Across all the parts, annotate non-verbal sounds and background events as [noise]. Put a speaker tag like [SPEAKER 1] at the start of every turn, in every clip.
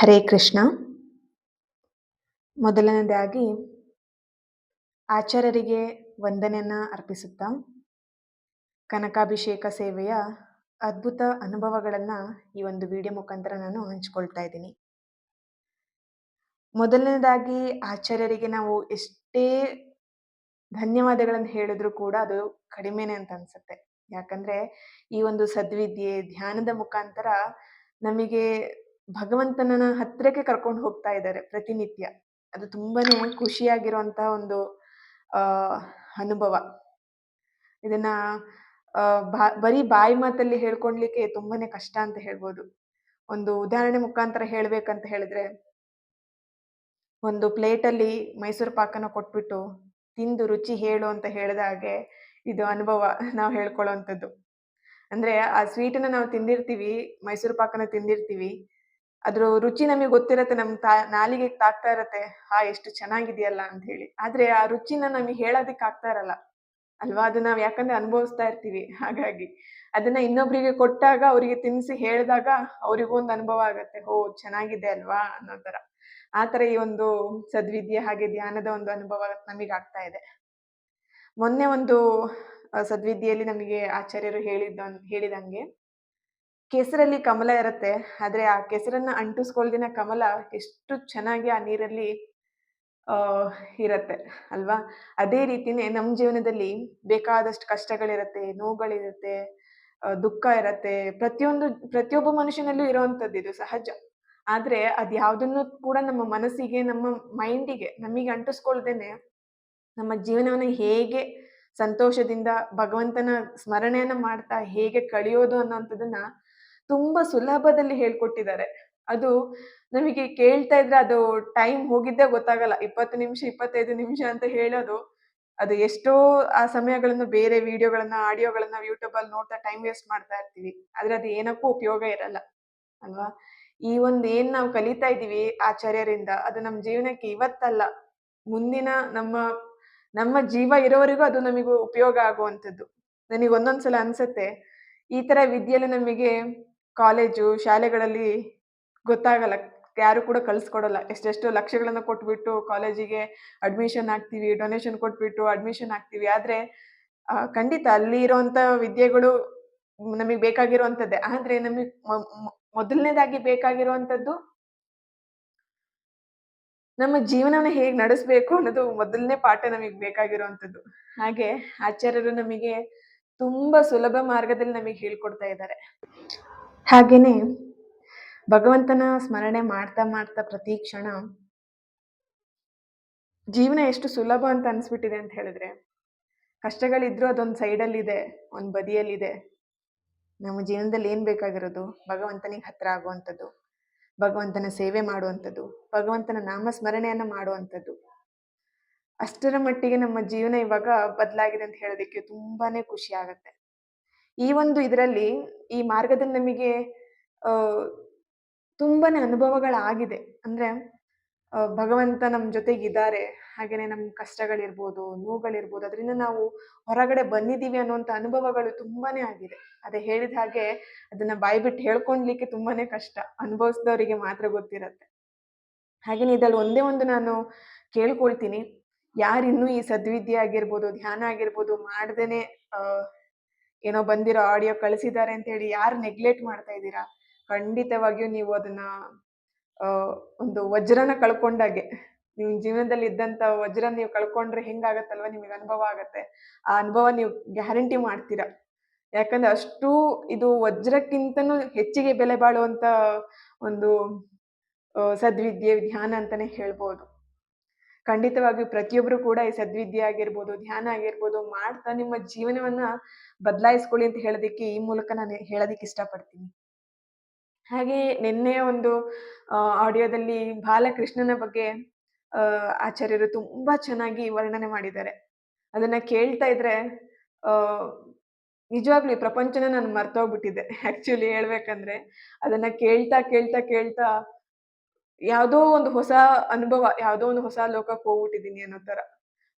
[SPEAKER 1] ಹರೇ ಕೃಷ್ಣ. ಮೊದಲನೇದಾಗಿ ಆಚಾರ್ಯರಿಗೆ ವಂದನೆಯನ್ನು ಅರ್ಪಿಸುತ್ತಾ ಕನಕಾಭಿಷೇಕ ಸೇವೆಯ ಅದ್ಭುತ ಅನುಭವಗಳನ್ನು ಈ ಒಂದು ವಿಡಿಯೋ ಮುಖಾಂತರ ನಾನು ಹಂಚ್ಕೊಳ್ತಾ ಇದ್ದೀನಿ. ಮೊದಲನೇದಾಗಿ ಆಚಾರ್ಯರಿಗೆ ನಾವು ಎಷ್ಟೇ ಧನ್ಯವಾದಗಳನ್ನು ಹೇಳಿದ್ರು ಕೂಡ ಅದು ಕಡಿಮೆನೆ ಅಂತ ಅನ್ಸುತ್ತೆ. ಯಾಕಂದ್ರೆ ಈ ಒಂದು ಸದ್ವಿದ್ಯೆ, ಧ್ಯಾನದ ಮುಖಾಂತರ ನಮಗೆ ಭಗವಂತನ ಹತ್ರಕ್ಕೆ ಕರ್ಕೊಂಡು ಹೋಗ್ತಾ ಇದ್ದಾರೆ ಪ್ರತಿನಿತ್ಯ. ಅದು ತುಂಬಾನೇ ಖುಷಿಯಾಗಿರುವಂತಹ ಒಂದು ಅನುಭವ. ಇದನ್ನ ಬಾ- ಬರೀ ಬಾಯಿ ಮಾತಲ್ಲಿ ಹೇಳ್ಕೊಡ್ಲಿಕ್ಕೆ ತುಂಬಾನೇ ಕಷ್ಟ ಅಂತ ಹೇಳ್ಬೋದು. ಒಂದು ಉದಾಹರಣೆ ಮುಖಾಂತರ ಹೇಳ್ಬೇಕಂತ ಹೇಳಿದ್ರೆ, ಒಂದು ಪ್ಲೇಟಲ್ಲಿ ಮೈಸೂರು ಪಾಕನ ಕೊಟ್ಬಿಟ್ಟು ತಿಂದು ರುಚಿ ಹೇಳು ಅಂತ ಹೇಳಿದ ಹಾಗೆ ಇದು ಅನುಭವ ನಾವು ಹೇಳ್ಕೊಳ್ಳುವಂಥದ್ದು ಅಂದ್ರೆ ಆ ಸ್ವೀಟನ್ನ ನಾವು ತಿಂದಿರ್ತೀವಿ, ಮೈಸೂರು ಪಾಕನ ತಿಂದಿರ್ತೀವಿ ಅದ್ರ ರುಚಿ ನಮಗೆ ಗೊತ್ತಿರತ್ತೆ, ನಮ್ ತಾ, ನಾಲಿಗೆ ತಾಕ್ತಾ ಇರತ್ತೆ, ಹಾ, ಎಷ್ಟು ಚೆನ್ನಾಗಿದೆಯಲ್ಲ ಅಂತ ಹೇಳಿ. ಆದ್ರೆ ಆ ರುಚಿನ ನಮಗೆ ಹೇಳೋದಕ್ಕೆ ಆಗ್ತಾ ಇರಲ್ಲ. ಅಲ್ವಾ? ಅದನ್ನ ನಾವು ಯಾಕಂದ್ರೆ ಅನುಭವಿಸ್ತಾ ಇರ್ತೀವಿ. ಹಾಗಾಗಿ ಅದನ್ನ ಇನ್ನೊಬ್ರಿಗೆ ಕೊಟ್ಟಾಗ ಅವರಿಗೆ ತಿನ್ಸಿ ಹೇಳಿದಾಗ ಅವ್ರಿಗೂ ಒಂದು ಅನುಭವ ಆಗತ್ತೆ. ಓ ಚೆನ್ನಾಗಿದೆ ಅಲ್ವಾ? ಅನ್ನೋ ತರ. ಆ ತರ ಈ ಒಂದು ಸದ್ವಿದ್ಯೆ ಹಾಗೆ ಧ್ಯಾನದ ಒಂದು ಅನುಭವ ನಮಗೆ ಆಗ್ತಾ ಇದೆ. ಮೊನ್ನೆ ಒಂದು ಸದ್ವಿದ್ಯೆಯಲ್ಲಿ ನಮಗೆ ಆಚಾರ್ಯರು ಹೇಳಿದ್ದ ಹೇಳಿದಂಗೆ ಕೆಸರಲ್ಲಿ ಕಮಲ ಇರುತ್ತೆ, ಆದ್ರೆ ಆ ಕೆಸರನ್ನ ಅಂಟಿಸ್ಕೊಳ್ದಿನ ಕಮಲ ಎಷ್ಟು ಚೆನ್ನಾಗಿ ಆ ನೀರಲ್ಲಿ ಇರತ್ತೆ, ಅಲ್ವಾ? ಅದೇ ರೀತಿನೇ ನಮ್ಮ ಜೀವನದಲ್ಲಿ ಬೇಕಾದಷ್ಟು ಕಷ್ಟಗಳಿರತ್ತೆ, ನೋವುಗಳಿರುತ್ತೆ ದುಃಖ ಇರತ್ತೆ, ಪ್ರತಿಯೊಂದು, ಪ್ರತಿಯೊಬ್ಬ ಮನುಷ್ಯನಲ್ಲೂ ಇರುವಂತದ್ದು ಇದು ಸಹಜ. ಆದ್ರೆ ಅದ್ ಯಾವ್ದನ್ನು ಕೂಡ ನಮ್ಮ ಮನಸ್ಸಿಗೆ, ನಮ್ಮ ಮೈಂಡಿಗೆ ನಮಗೆ ಅಂಟಿಸ್ಕೊಳ್ದೇನೆ ನಮ್ಮ ಜೀವನವನ್ನ ಹೇಗೆ ಸಂತೋಷದಿಂದ, ಭಗವಂತನ ಸ್ಮರಣೆಯನ್ನ ಮಾಡ್ತಾ ಹೇಗೆ ಕಳಿಯೋದು ಅನ್ನೋಂಥದ್ದನ್ನ ತುಂಬಾ ಸುಲಭದಲ್ಲಿ ಹೇಳ್ಕೊಟ್ಟಿದ್ದಾರೆ. ಅದು ನಮಗೆ ಕೇಳ್ತಾ ಇದ್ರೆ ಅದು ಟೈಮ್ ಹೋಗಿದ್ದೆ ಗೊತ್ತಾಗಲ್ಲ. ಇಪ್ಪತ್ತು ನಿಮಿಷ, ಇಪ್ಪತ್ತೈದು ನಿಮಿಷ ಅಂತ ಹೇಳೋದು, ಅದು ಎಷ್ಟೋ ಆ ಸಮಯಗಳನ್ನು ಬೇರೆ ವಿಡಿಯೋಗಳನ್ನ, ಆಡಿಯೋಗಳನ್ನ ಯೂಟ್ಯೂಬ್ ಅಲ್ಲಿ ನೋಡ್ತಾ ಟೈಮ್ ವೇಸ್ಟ್ ಮಾಡ್ತಾ ಇರ್ತೀವಿ. ಆದ್ರೆ ಅದು ಏನಕ್ಕೂ ಉಪಯೋಗ ಇರಲ್ಲ, ಅಲ್ವಾ? ಈ ಒಂದು ಏನ್ ನಾವು ಕಲಿತಾ ಇದೀವಿ ಆಚಾರ್ಯರಿಂದ, ಅದು ನಮ್ಮ ಜೀವನಕ್ಕೆ ಇವತ್ತಲ್ಲ. ಮುಂದಿನ ನಮ್ಮ ನಮ್ಮ ಜೀವ ಇರೋವರೆಗೂ ಅದು ನಮಗೂ ಉಪಯೋಗ ಆಗುವಂಥದ್ದು. ನನಗೆ ಒಂದೊಂದ್ಸಲ ಅನ್ಸುತ್ತೆ, ಈ ತರ ವಿದ್ಯೆಲ್ಲ ನಮಗೆ ಕಾಲೇಜು, ಶಾಲೆಗಳಲ್ಲಿ ಗೊತ್ತಾಗಲ್ಲ. ಯಾರು ಕೂಡ ಕಳ್ಸ್ಕೊಡಲ್ಲ. ಎಷ್ಟೆಷ್ಟು ಲಕ್ಷಗಳನ್ನು ಕೊಟ್ಬಿಟ್ಟು ಕಾಲೇಜಿಗೆ ಅಡ್ಮಿಷನ್ ಆಗ್ತೀವಿ ಡೊನೇಷನ್ ಕೊಟ್ಬಿಟ್ಟು ಅಡ್ಮಿಷನ್ ಆಗ್ತೀವಿ ಆದ್ರೆ ಖಂಡಿತ ಅಲ್ಲಿ ಇರುವಂತ ವಿದ್ಯೆಗಳು ನಮಗೆ ಬೇಕಾಗಿರುವಂತದ್ದೇ ಆದ್ರೆ, ನಮಗೆ ಮೊದಲನೇದಾಗಿ ಬೇಕಾಗಿರುವಂತದ್ದು ನಮ್ಮ ಜೀವನನ ಹೇಗೆ ನಡೆಸ್ಬೇಕು ಅನ್ನೋದು ಮೊದಲನೇ ಪಾಠ ನಮಗೆ ಬೇಕಾಗಿರುವಂತದ್ದು ಹಾಗೆ ಆಚಾರ್ಯರು ನಮಗೆ ತುಂಬಾ ಸುಲಭ ಮಾರ್ಗದಲ್ಲಿ ನಮಗೆ ಹೇಳ್ಕೊಡ್ತಾ ಇದ್ದಾರೆ. ಹಾಗೇನೆ ಭಗವಂತನ ಸ್ಮರಣೆ ಮಾಡ್ತಾ ಮಾಡ್ತಾ ಪ್ರತಿ ಕ್ಷಣ ಜೀವನ ಎಷ್ಟು ಸುಲಭ ಅಂತ ಅನ್ಸ್ಬಿಟ್ಟಿದೆ ಅಂತ ಹೇಳಿದ್ರೆ, ಕಷ್ಟಗಳಿದ್ರೂ ಅದೊಂದು ಸೈಡಲ್ಲಿ ಇದೆ ಒಂದ್ ಬದಿಯಲ್ಲಿದೆ. ನಮ್ಮ ಜೀವನದಲ್ಲಿ ಏನ್ ಬೇಕಾಗಿರೋದು? ಭಗವಂತನಿಗೆ ಹತ್ರ ಆಗುವಂಥದ್ದು, ಭಗವಂತನ ಸೇವೆ ಮಾಡುವಂಥದ್ದು, ಭಗವಂತನ ನಾಮ ಸ್ಮರಣೆಯನ್ನ ಮಾಡುವಂಥದ್ದು. ಅಷ್ಟರ ಮಟ್ಟಿಗೆ ನಮ್ಮ ಜೀವನ ಇವಾಗ ಬದಲಾಗಿದೆ ಅಂತ ಹೇಳೋದಕ್ಕೆ ತುಂಬಾನೇ ಖುಷಿ ಆಗತ್ತೆ. ಈ ಒಂದು ಇದರಲ್ಲಿ ಈ ಮಾರ್ಗದಲ್ಲಿ ನಮಗೆ ತುಂಬಾ ತುಂಬಾನೇ ಅನುಭವಗಳಾಗಿದೆ. ಅಂದ್ರೆ ಭಗವಂತ ನಮ್ಮ ಜೊತೆಗಿದ್ದಾರೆ. ಹಾಗೆಯೇ ನಮ್ಮ ಕಷ್ಟಗಳಿರ್ಬೋದು, ನೋವುಗಳಿರ್ಬೋದು, ಅದರಿಂದ ನಾವು ಹೊರಗಡೆ ಬಂದಿದ್ದೀವಿ ಅನ್ನುವಂಥ ಅನುಭವಗಳು ತುಂಬಾನೇ ಆಗಿದೆ. ಅದೇ ಹೇಳಿದ ಹಾಗೆ ಅದನ್ನ ಬಾಯಿ ಬಿಟ್ಟು ಹೇಳ್ಕೊಂಡ್ಲಿಕ್ಕೆ ತುಂಬಾನೇ ಕಷ್ಟ. ಅನುಭವಿಸಿದವರಿಗೆ ಮಾತ್ರ ಗೊತ್ತಿರತ್ತೆ. ಹಾಗೇನೆ ಇದ್ರಲ್ಲಿ ಒಂದೇ ಒಂದು ನಾನು ಕೇಳ್ಕೊಳ್ತೀನಿ. ಯಾರಿನ್ನೂ ಈ ಸದ್ವಿದ್ಯೆ ಆಗಿರ್ಬೋದು, ಧ್ಯಾನ ಆಗಿರ್ಬೋದು ಮಾಡ್ದೇನೆ ಏನೋ ಬಂದಿರೋ ಆಡಿಯೋ ಕಳಿಸಿದ್ದಾರೆ ಅಂತ ಹೇಳಿ ಯಾರು ನೆಗ್ಲೆಕ್ಟ್ ಮಾಡ್ತಾ ಇದ್ದೀರಾ? ಖಂಡಿತವಾಗಿಯೂ ನೀವು ಅದನ್ನ ಒಂದು ವಜ್ರನ ಕಳ್ಕೊಂಡಾಗೆ, ನಿಮ್ ಜೀವನದಲ್ಲಿ ಇದ್ದಂತ ವಜ್ರ ನೀವು ಕಳ್ಕೊಂಡ್ರೆ ಹೆಂಗಾಗತ್ತಲ್ವಾ? ನಿಮಗೆ ಅನುಭವ ಆಗತ್ತೆ. ಆ ಅನುಭವ ನೀವು ಗ್ಯಾರಂಟಿ ಮಾಡ್ತೀರಾ? ಯಾಕಂದ್ರೆ ಅಷ್ಟು ಇದು ವಜ್ರಕ್ಕಿಂತನೂ ಹೆಚ್ಚಿಗೆ ಬೆಲೆ ಬಾಳುವಂತ ಒಂದು ಸದ್ವಿದ್ಯೆ ಧ್ಯಾನ ಅಂತಾನೆ ಹೇಳ್ಬೋದು. ಖಂಡಿತವಾಗಿಯೂ ಪ್ರತಿಯೊಬ್ರು ಕೂಡ ಈ ಸದ್ವಿದ್ಯೆ ಆಗಿರ್ಬೋದು, ಧ್ಯಾನ ಆಗಿರ್ಬೋದು, ಮಾಡ್ತಾ ನಿಮ್ಮ ಜೀವನವನ್ನ ಬದಲಾಯಿಸ್ಕೊಳ್ಳಿ ಅಂತ ಹೇಳೋದಕ್ಕೆ ಈ ಮೂಲಕ ನಾನು ಹೇಳೋದಿಕ್ಕೆ ಇಷ್ಟಪಡ್ತೀನಿ. ಹಾಗೆ ನಿನ್ನೆ ಒಂದು ಆಡಿಯೋದಲ್ಲಿ ಬಾಲಕೃಷ್ಣನ ಬಗ್ಗೆ ಆಚಾರ್ಯರು ತುಂಬಾ ಚೆನ್ನಾಗಿ ವರ್ಣನೆ ಮಾಡಿದ್ದಾರೆ. ಅದನ್ನ ಕೇಳ್ತಾ ಇದ್ರೆ ನಿಜವಾಗ್ಲೂ ಪ್ರಪಂಚನ ನಾನು ಮರ್ತೋಗ್ಬಿಟ್ಟಿದ್ದೆ. [laughs] ಆಕ್ಚುಲಿ ಹೇಳ್ಬೇಕಂದ್ರೆ, ಅದನ್ನ ಕೇಳ್ತಾ ಕೇಳ್ತಾ ಕೇಳ್ತಾ ಯಾವ್ದೋ ಒಂದು ಹೊಸ ಅನುಭವ ಯಾವುದೋ ಒಂದು ಹೊಸ ಲೋಕಕ್ಕೆ ಹೋಗ್ಬಿಟ್ಟಿದೀನಿ ಅನ್ನೋ ತರ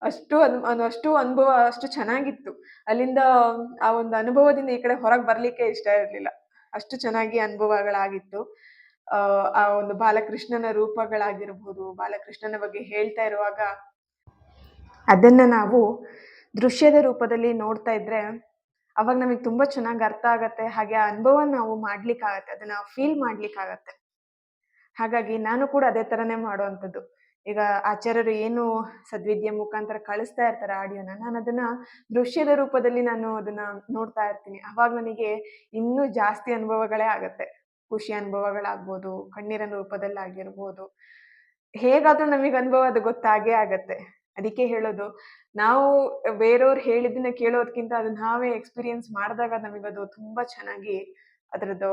[SPEAKER 1] ಅಷ್ಟು ಅನು ಅನ್- ಅಷ್ಟು ಅನುಭವ ಅಷ್ಟು ಚೆನ್ನಾಗಿತ್ತು ಅಲ್ಲಿಂದ ಆ ಒಂದು ಅನುಭವದಿಂದ ಈ ಕಡೆ ಹೊರಗೆ ಬರ್ಲಿಕ್ಕೆ ಇಷ್ಟ ಇರಲಿಲ್ಲ ಅಷ್ಟು ಚೆನ್ನಾಗಿ ಅನುಭವಗಳಾಗಿತ್ತು ಆ ಒಂದು ಬಾಲಕೃಷ್ಣನ ರೂಪಗಳಾಗಿರ್ಬೋದು, ಬಾಲಕೃಷ್ಣನ ಬಗ್ಗೆ ಹೇಳ್ತಾ ಇರುವಾಗ ಅದನ್ನ ನಾವು ದೃಶ್ಯದ ರೂಪದಲ್ಲಿ ನೋಡ್ತಾ ಇದ್ರೆ, ಅವಾಗ ನಮಗೆ ತುಂಬಾ ಚೆನ್ನಾಗಿ ಅರ್ಥ ಆಗತ್ತೆ. ಹಾಗೆ ಆ ಅನುಭವ ನಾವು ಮಾಡ್ಲಿಕ್ಕಾಗತ್ತೆ. ಅದನ್ನ ಫೀಲ್ ಮಾಡ್ಲಿಕ್ಕಾಗತ್ತೆ. ಹಾಗಾಗಿ ನಾನು ಕೂಡ ಅದೇ ತರನೇ ಮಾಡುವಂಥದ್ದು ಈಗ ಆಚಾರ್ಯರು ಏನು ಸದ್ವಿದ್ಯೆ ಮುಖಾಂತರ ಕಳಿಸ್ತಾ ಇರ್ತಾರೆ ಆಡಿಯೋನ, ನಾನು ಅದನ್ನ ದೃಶ್ಯದ ರೂಪದಲ್ಲಿ ನಾನು ಅದನ್ನ ನೋಡ್ತಾ ಇರ್ತೀನಿ. ಅವಾಗ ನನಗೆ ಇನ್ನೂ ಜಾಸ್ತಿ ಅನುಭವಗಳೇ ಆಗತ್ತೆ. ಖುಷಿ ಅನುಭವಗಳಾಗ್ಬೋದು, ಕಣ್ಣೀರಿನ ರೂಪದಲ್ಲಾಗಿರ್ಬೋದು. ಹೇಗಾದ್ರೂ ನಮಗೆ ಅನುಭವ ಅದು ಗೊತ್ತಾಗೇ ಆಗತ್ತೆ. ಅದಕ್ಕೆ ಹೇಳೋದು, ನಾವು ಬೇರೆಯವ್ರು ಹೇಳಿದ್ದನ್ನ ಕೇಳೋದಕ್ಕಿಂತ ಅದನ್ನ ನಾವೇ ಎಕ್ಸ್‌ಪೀರಿಯನ್ಸ್ ಮಾಡಿದಾಗ ನಮಗದು ತುಂಬಾ ಚೆನ್ನಾಗಿ ಅದರದ್ದು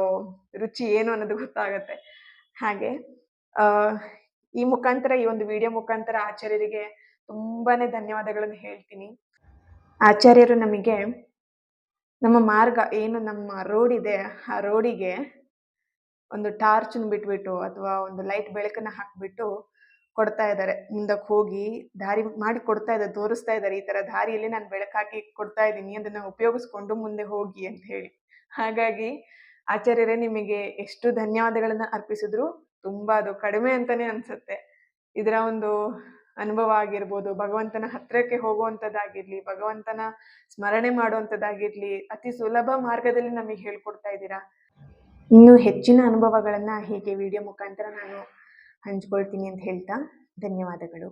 [SPEAKER 1] ರುಚಿ ಏನು ಅನ್ನೋದು ಗೊತ್ತಾಗತ್ತೆ. ಹಾಗೆ ಈ ಮುಖಾಂತರ ಈ ಒಂದು ವಿಡಿಯೋ ಮುಖಾಂತರ ಆಚಾರ್ಯರಿಗೆ ತುಂಬಾನೇ ಧನ್ಯವಾದಗಳನ್ನು ಹೇಳ್ತೀನಿ. ಆಚಾರ್ಯರು ನಮಗೆ ನಮ್ಮ ಮಾರ್ಗ ಏನು ನಮ್ಮ ರೋಡ್ ಇದೆ, ಆ ರೋಡಿಗೆ ಒಂದು ಟಾರ್ಚನ್ನು ಬಿಟ್ಬಿಟ್ಟು ಅಥವಾ ಒಂದು ಲೈಟ್ ಬೆಳಕನ್ನ ಹಾಕ್ಬಿಟ್ಟು ಕೊಡ್ತಾ ಇದ್ದಾರೆ ಮುಂದಕ್ಕೆ ಹೋಗಿ ದಾರಿ ಮಾಡಿ ಕೊಡ್ತಾ ಇದ್ದಾರೆ ತೋರಿಸ್ತಾ ಇದ್ದಾರೆ ಈ ತರ ದಾರಿಯಲ್ಲಿ ನಾನು ಬೆಳಕು ಹಾಕಿ ಕೊಡ್ತಾ ಇದ್ದೀನಿ ಅದನ್ನ ಉಪಯೋಗಿಸ್ಕೊಂಡು ಮುಂದೆ ಹೋಗಿ ಅಂತ ಹೇಳಿ. ಹಾಗಾಗಿ ಆಚಾರ್ಯರೇ ನಿಮಗೆ ಎಷ್ಟು ಧನ್ಯವಾದಗಳನ್ನ ಅರ್ಪಿಸಿದ್ರು ತುಂಬಾ ಅದು ಕಡಿಮೆ ಅಂತಾನೆ ಅನ್ಸುತ್ತೆ ಇದರ ಒಂದು ಅನುಭವ ಆಗಿರ್ಬೋದು, ಭಗವಂತನ ಹತ್ರಕ್ಕೆ ಹೋಗುವಂಥದ್ದಾಗಿರ್ಲಿ ಭಗವಂತನ ಸ್ಮರಣೆ ಮಾಡುವಂಥದ್ದಾಗಿರ್ಲಿ ಅತಿ ಸುಲಭ ಮಾರ್ಗದಲ್ಲಿ ನಮಗೆ ಹೇಳ್ಕೊಡ್ತಾ ಇದ್ದೀರಾ ಇನ್ನೂ ಹೆಚ್ಚಿನ ಅನುಭವಗಳನ್ನು ಹೀಗೆ ವಿಡಿಯೋ ಮುಖಾಂತರ ನಾನು ಹಂಚ್ಕೊಳ್ತೀನಿ ಅಂತ ಹೇಳ್ತಾ ಧನ್ಯವಾದಗಳು.